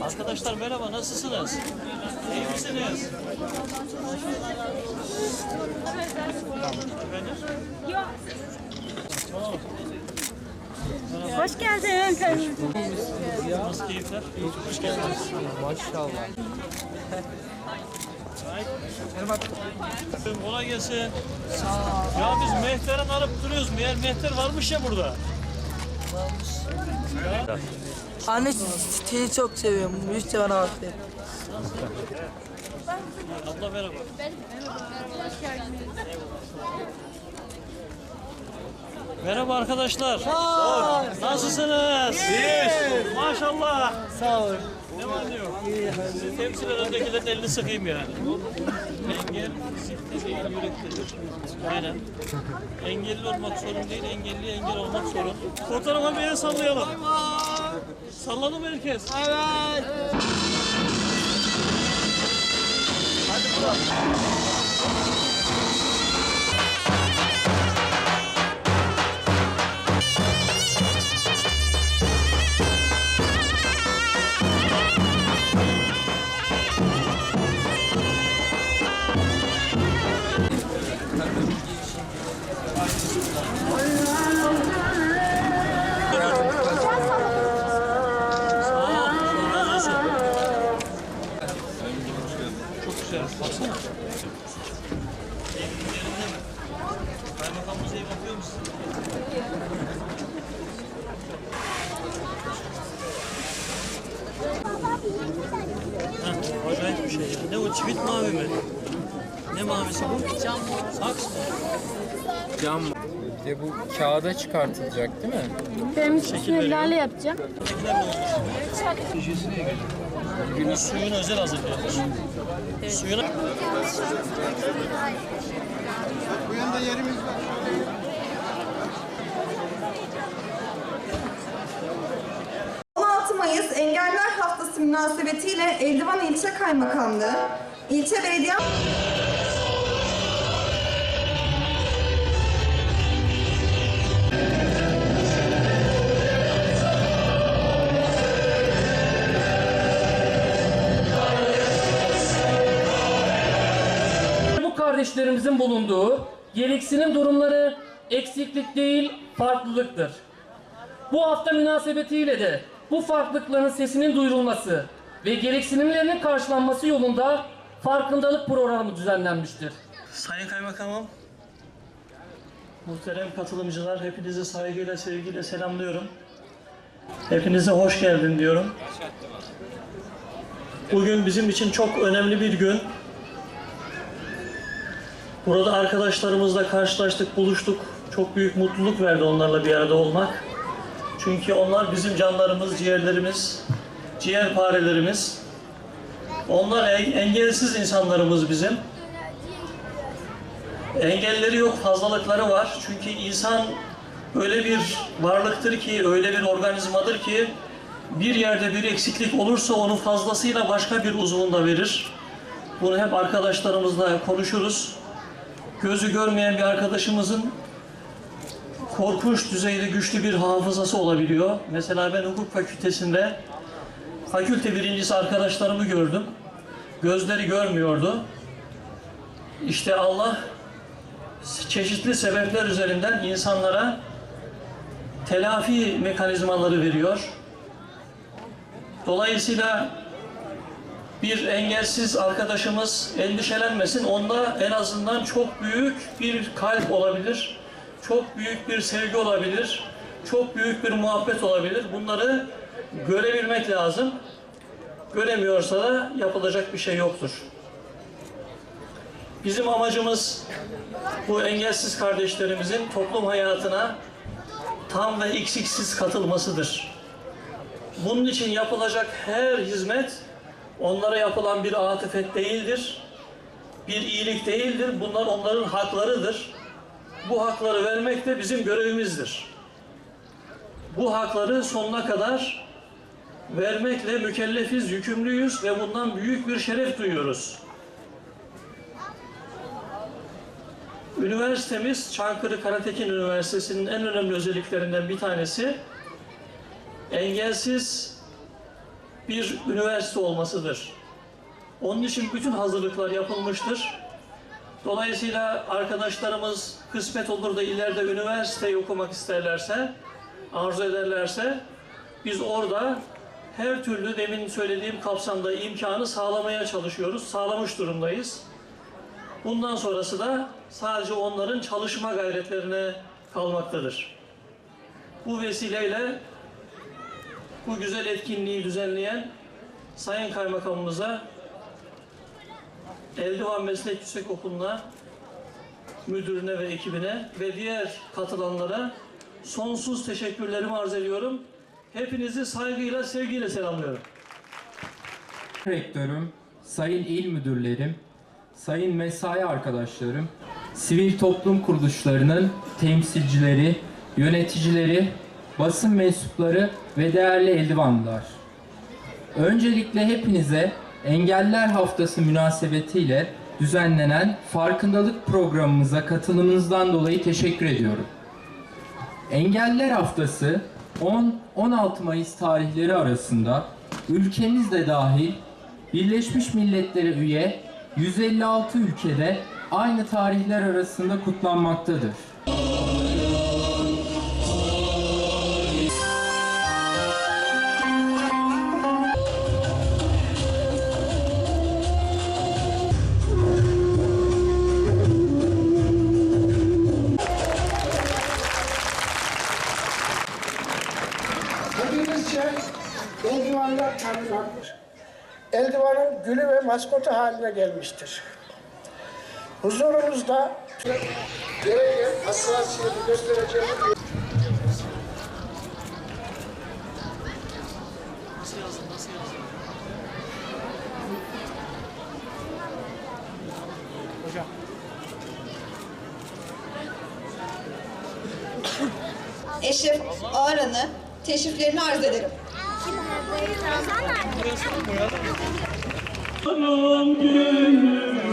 Arkadaşlar merhaba, nasılsınız? İyi misiniz? Hoş geldin. Nasıl keyifler? Hoş geldiniz. Maşallah. Kolay gelsin. Ya biz mehteren arıp duruyoruz. Meğer mehter varmış ya burada. Anne siteyi çok seviyorum. Müjde bana aferin. Abla merhaba. Merhaba arkadaşlar. Sağ ol. Nasılsınız? İyiyiz. Maşallah. Sağ ol. Ne var ne yok? Sizi temsilen öndekilerin elini sıkayım yani. Engel zihni değil yürektedir. Aynen. Engelli olmak sorun değil, engelli engel olmak sorun. Fotoğrafa bir el sallayalım. Salladı mı herkes? Evet. Çok çivit mavi mi? Ne mavisi bu? Cam. Saks mı? Cam. Bir de bu kağıda çıkartılacak değil mi? Benim üstüne lale yapacağım. Bu suyun özel hazırlıyoruz. Suyuna... Bu yanda yerimiz var. Mayıs Engeller Haftası münasebetiyle Eldivan İlçe Kaymakamlığı, İlçe Belediye Bu kardeşlerimizin bulunduğu gereksinim durumları eksiklik değil farklılıktır. Bu hafta münasebetiyle de bu farklılıkların sesinin duyurulması ve gereksinimlerinin karşılanması yolunda farkındalık programı düzenlenmiştir. Sayın Kaymakamım, muhterem katılımcılar, hepinizi saygıyla, sevgiyle selamlıyorum. Hepinize hoş geldin diyorum. Bugün bizim için çok önemli bir gün. Burada arkadaşlarımızla karşılaştık, buluştuk. Çok büyük mutluluk verdi onlarla bir arada olmak. Çünkü onlar bizim canlarımız, ciğerlerimiz, ciğerparelerimiz. Onlar en- engelsiz insanlarımız bizim. Engelleri yok, fazlalıkları var. Çünkü insan öyle bir varlıktır ki, öyle bir organizmadır ki bir yerde bir eksiklik olursa onu fazlasıyla başka bir uzvunda verir. Bunu hep arkadaşlarımızla konuşuruz. Gözü görmeyen bir arkadaşımızın korkunç düzeyde güçlü bir hafızası olabiliyor. Mesela ben hukuk fakültesinde fakülte birincisi arkadaşlarımı gördüm. Gözleri görmüyordu. İşte Allah çeşitli sebepler üzerinden insanlara telafi mekanizmaları veriyor. Dolayısıyla bir engelsiz arkadaşımız endişelenmesin. Onda en azından çok büyük bir kalp olabilir. Çok büyük bir sevgi olabilir. Çok büyük bir muhabbet olabilir. Bunları görebilmek lazım. Göremiyorsa da yapılacak bir şey yoktur. Bizim amacımız bu engelsiz kardeşlerimizin toplum hayatına tam ve eksiksiz katılmasıdır. Bunun için yapılacak her hizmet onlara yapılan bir atıfet değildir. Bir iyilik değildir. Bunlar onların haklarıdır. Bu hakları vermek de bizim görevimizdir. Bu hakları sonuna kadar vermekle mükellefiz, yükümlüyüz ve bundan büyük bir şeref duyuyoruz. Üniversitemiz Çankırı Karatekin Üniversitesi'nin en önemli özelliklerinden bir tanesi engelsiz bir üniversite olmasıdır. Onun için bütün hazırlıklar yapılmıştır. Dolayısıyla arkadaşlarımız kısmet olur da ileride üniversiteyi okumak isterlerse, arzu ederlerse biz orada her türlü demin söylediğim kapsamda imkanı sağlamaya çalışıyoruz, sağlamış durumdayız. Bundan sonrası da sadece onların çalışma gayretlerine kalmaktadır. Bu vesileyle bu güzel etkinliği düzenleyen Sayın Kaymakamımıza Eldivan Meslek Yüksekokulu'na, müdürüne ve ekibine ve diğer katılanlara sonsuz teşekkürlerimi arz ediyorum. Hepinizi saygıyla, sevgiyle selamlıyorum. Rektörüm, sayın il müdürlerim, sayın mesai arkadaşlarım, sivil toplum kuruluşlarının temsilcileri, yöneticileri, basın mensupları ve değerli eldivanlılar. Öncelikle hepinize Engeller Haftası münasebetiyle düzenlenen farkındalık programımıza katılımınızdan dolayı teşekkür ediyorum. Engeller Haftası 10-16 Mayıs tarihleri arasında ülkemizde dahil Birleşmiş Milletler'e üye 156 ülkede aynı tarihler arasında kutlanmaktadır. Maskotu haline gelmiştir. Huzurumuzda gereken hassasiyeti göstereceğimiz Eşref Ağaran'ı teşriflerini arz ederim. Bana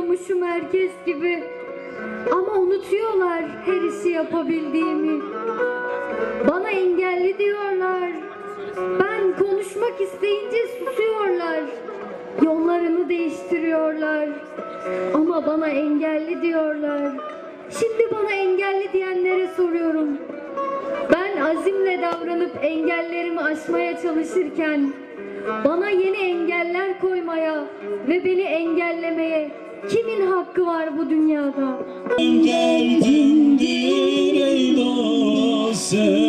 Yürüyemiyormuşum herkes gibi. Ama unutuyorlar her işi yapabildiğimi. Bana engelli diyorlar. Ben konuşmak isteyince susuyorlar. Yollarını değiştiriyorlar. Ama bana engelli diyorlar. Şimdi bana engelli diyenlere soruyorum. Ben azimle davranıp engellerimi aşmaya çalışırken bana yeni engeller koymaya ve beni engellemeye kimin hakkı var bu dünyada? geldindir ey dost servetim